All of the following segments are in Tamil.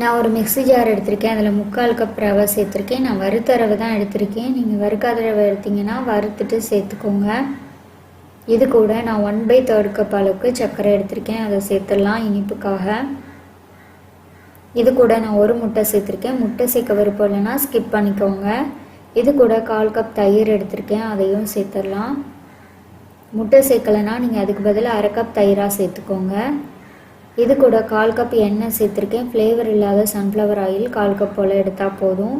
நான் ஒரு மிக்ஸி ஜார் எடுத்திருக்கேன் அதில் முக்கால் கப் ரவை சேர்த்துருக்கேன். நான் வறுத்த ரவை தான் எடுத்திருக்கேன். நீங்கள் வறுக்காத ரவை எடுத்தீங்கன்னா வறுத்துட்டு சேர்த்துக்கோங்க. இது கூட நான் ஒன் பை தேர்ட் கப் அளவுக்கு சர்க்கரை எடுத்திருக்கேன். அதை சேர்த்துடலாம் இனிப்புக்காக. இது கூட நான் ஒரு முட்டை சேர்த்துருக்கேன். முட்டை சேர்க்க விருப்பம் இல்லைன்னா ஸ்கிப் பண்ணிக்கோங்க. இது கூட கால் கப் தயிர் எடுத்திருக்கேன். அதையும் சேர்த்துடலாம். முட்டை சேர்க்கலைன்னா நீங்கள் அதுக்கு பதில் அரை கப் தயிராக சேர்த்துக்கோங்க. இது கூட கால் கப் எண்ணெய் சேர்த்துருக்கேன். ஃப்ளேவர் இல்லாத சன்ஃப்ளவர் ஆயில் கால் கப் போல் எடுத்தால் போதும்.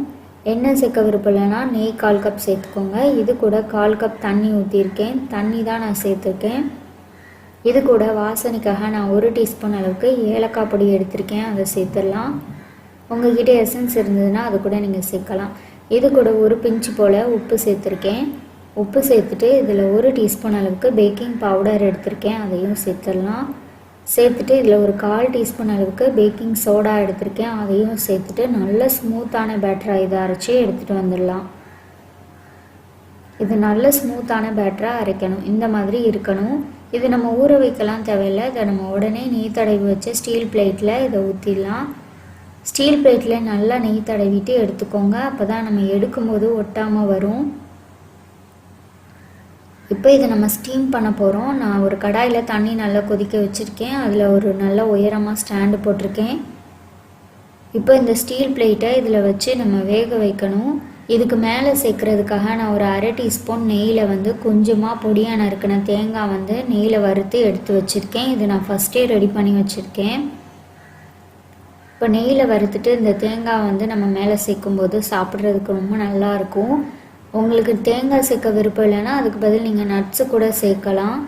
எண்ணெய் சேர்க்க விருப்பம் நெய் கால் கப் சேர்த்துக்கோங்க. இது கூட கால் கப் தண்ணி ஊற்றிருக்கேன் தண்ணி தான் நான் சேர்த்துருக்கேன். இது கூட வாசனைக்காக நான் ஒரு டீஸ்பூன் அளவுக்கு ஏலக்காய் பொடி எடுத்திருக்கேன். அதை சேர்த்துடலாம். உங்ககிட்ட எசன்ஸ் இருந்ததுன்னா அது கூட நீங்கள் சேர்க்கலாம். இது கூட ஒரு பிஞ்சு போல் உப்பு சேர்த்துருக்கேன். உப்பு சேர்த்துட்டு இதில் ஒரு டீஸ்பூன் அளவுக்கு பேக்கிங் பவுடர் எடுத்திருக்கேன். அதையும் சேர்த்துடலாம். சேர்த்துட்டு இதில் ஒரு கால் டீஸ்பூன் அளவுக்கு பேக்கிங் சோடா எடுத்திருக்கேன். அதையும் சேர்த்துட்டு நல்ல ஸ்மூத்தான பேட்டராக இதை அரைச்சி எடுத்துகிட்டு வந்துடலாம். இது நல்ல ஸ்மூத்தான பேட்டராக அரைக்கணும். இந்த மாதிரி இருக்கணும். இது நம்ம ஊற வைக்கலாம் தேவையில்லை. இதை நம்ம உடனே நெய் தடவி வச்சு ஸ்டீல் பிளேட்டில் இதை ஊற்றிடலாம். ஸ்டீல் பிளேட்டில் நல்லா நெய் தடவிட்டு எடுத்துக்கோங்க. அப்போ தான் நம்ம எடுக்கும்போது ஒட்டாமல் வரும். இப்போ இதை நம்ம ஸ்டீம் பண்ண போகிறோம் நான் ஒரு கடாயில் தண்ணி நல்லா கொதிக்க வச்சுருக்கேன். அதில் ஒரு நல்ல உயரமாக ஸ்டாண்டு போட்டிருக்கேன். இப்போ இந்த ஸ்டீல் பிளேட்டை இதில் வச்சு நம்ம வேக வைக்கணும். இதுக்கு மேலே சேர்க்குறதுக்காக நான் ஒரு அரை டீஸ்பூன் நெய்யில் வந்து கொஞ்சமாக பொடியாக நறுக்கின தேங்காய் வந்து நெய்யில் வறுத்து எடுத்து வச்சுருக்கேன். இது நான் ஃபஸ்ட்டே ரெடி பண்ணி வச்சுருக்கேன். இப்போ நெய்யில் வறுத்துட்டு இந்த தேங்காய் வந்து நம்ம மேலே சேர்க்கும்போது சாப்பிட்றதுக்கு ரொம்ப நல்லாயிருக்கும் உங்களுக்கு தேங்காய் சேர்க்க விருப்பம் இல்லைன்னா அதுக்கு பதில் நீங்கள் நட்ஸு கூட சேர்க்கலாம்.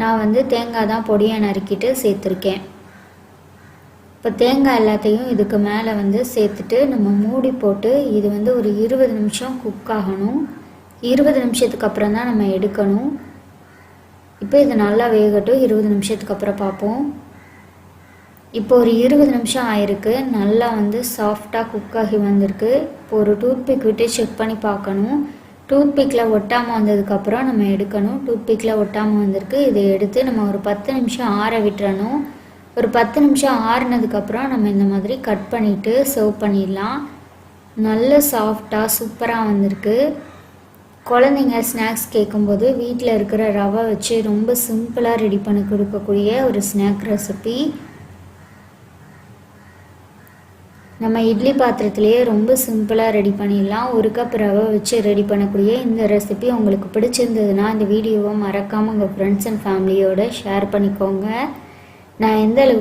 நான் வந்து தேங்காய் தான் பொடியை நறுக்கிட்டு சேர்த்துருக்கேன். இப்போ தேங்காய் எல்லாத்தையும் இதுக்கு மேலே வந்து சேர்த்துட்டு நம்ம மூடி போட்டு இது வந்து ஒரு இருபது நிமிஷம் குக் ஆகணும். இருபது நிமிஷத்துக்கு அப்புறம் தான் நம்ம எடுக்கணும். இப்போ இது நல்லா வேகட்டும். இருபது நிமிஷத்துக்கு அப்புறம் பார்ப்போம். இப்போ ஒரு இருபது நிமிஷம் ஆயிருக்கு. நல்லா வந்து சாஃப்டாக குக் ஆகி வந்திருக்கு. இப்போ ஒரு டூத்பிக் விட்டு செக் பண்ணி பார்க்கணும். டூத்பிக்கில் ஒட்டாமல் வந்ததுக்கப்புறம் நம்ம எடுக்கணும். டூத்பிக்கில் ஒட்டாமல் வந்திருக்கு. இதை எடுத்து நம்ம ஒரு பத்து நிமிஷம் ஆற விட்டுறணும். ஒரு பத்து நிமிஷம் ஆறுனதுக்கப்புறம் நம்ம இந்த மாதிரி கட் பண்ணிவிட்டு சர்வ் பண்ணிடலாம். நல்ல சாஃப்டாக சூப்பராக வந்திருக்கு. குழந்தைங்க ஸ்நாக்ஸ் கேட்கும்போது வீட்டில் இருக்கிற ரவை வச்சு ரொம்ப சிம்பிளாக ரெடி பண்ணி கொடுக்கக்கூடிய ஒரு ஸ்நாக் ரெசிபி நம்ம இட்லி பாத்திரத்திலேயே ரொம்ப சிம்பிளாக ரெடி பண்ணிடலாம். ஒரு கப் ரவை வச்சு ரெடி பண்ணக்கூடிய இந்த ரெசிபி உங்களுக்கு பிடிச்சிருந்ததுன்னா இந்த வீடியோவை மறக்காமல் உங்கள் ஃப்ரெண்ட்ஸ் அண்ட் ஃபேமிலியோட ஷேர் பண்ணிக்கோங்க. நான் எந்த அளவுக்கு